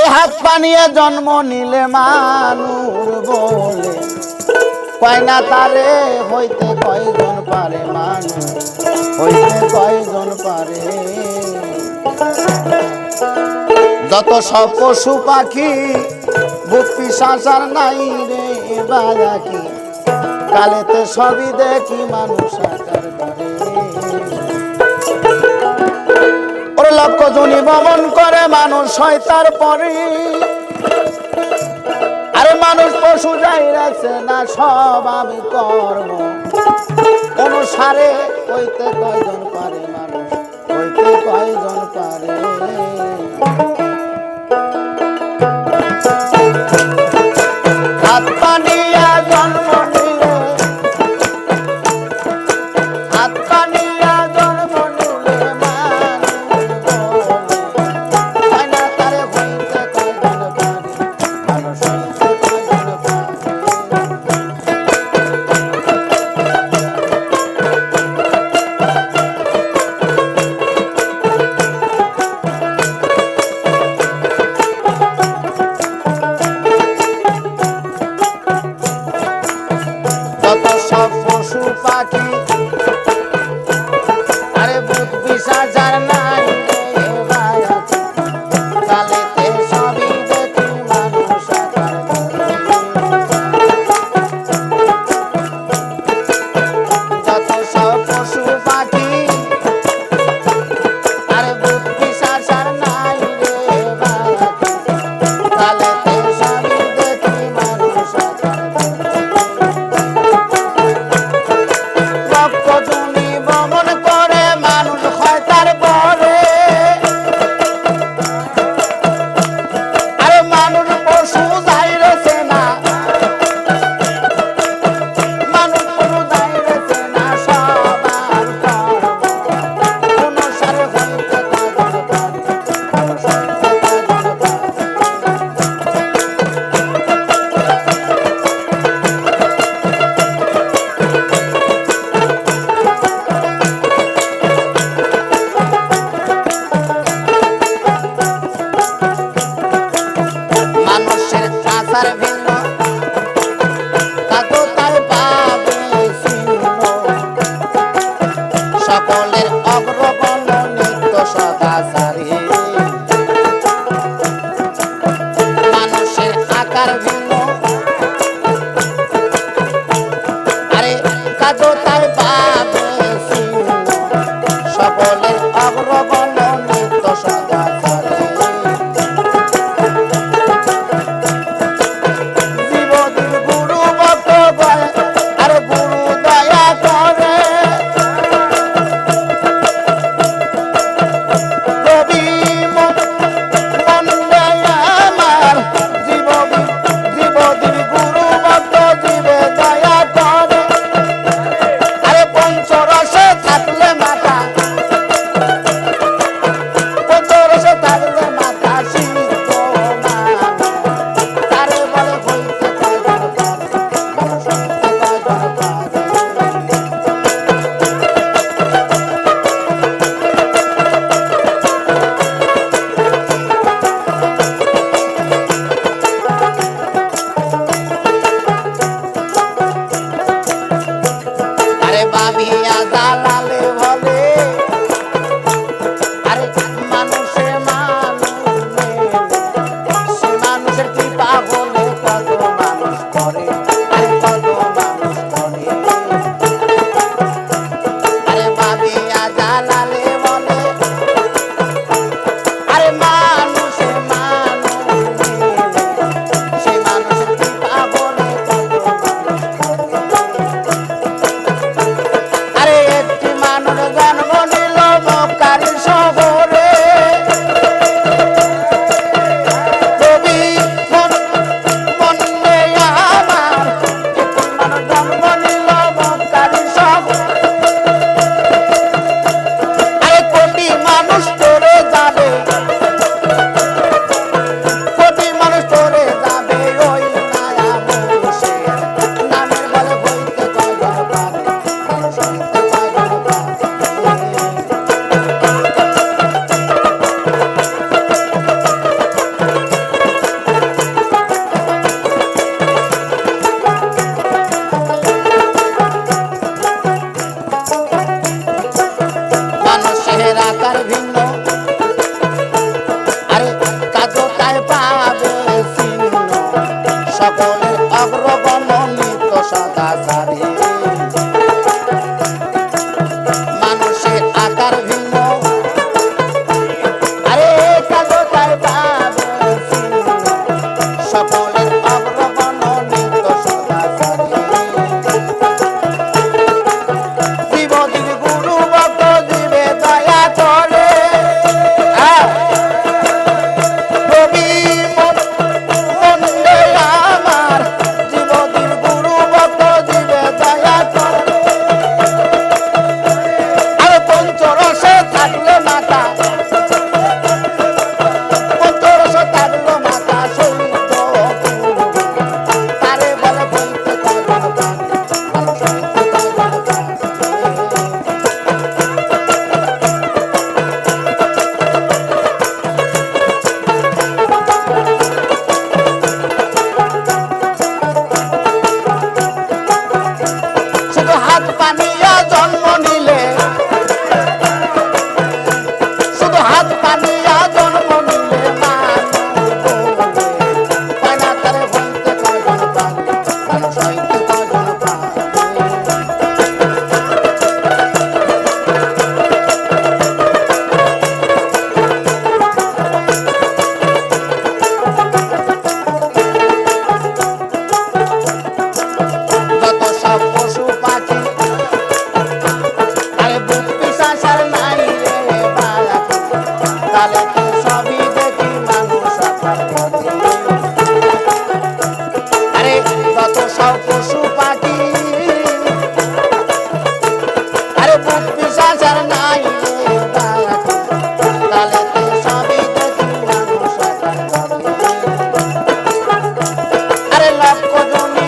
ওই হাত পানিয়ে জন্ম নিলে মানুর বলে। কয়না তারে, হইতে কয়জন পারে মানুষ? হইতে কয়জন পারে? যত সব পশু পাখি, বুক সাঁচার নাই রে বাজাকি। কালেতে সবই দেখি মানুষ আকার লক্ষ জনি ভবন করে? মানুষ হয় তারপরে। আরে মানুষ পশু যাই রাখছে না, সব আমি করব। কোন সারে কইতে কয়জন পারে মানুষ? কইতে কয়জন পারে? adotar. কদমে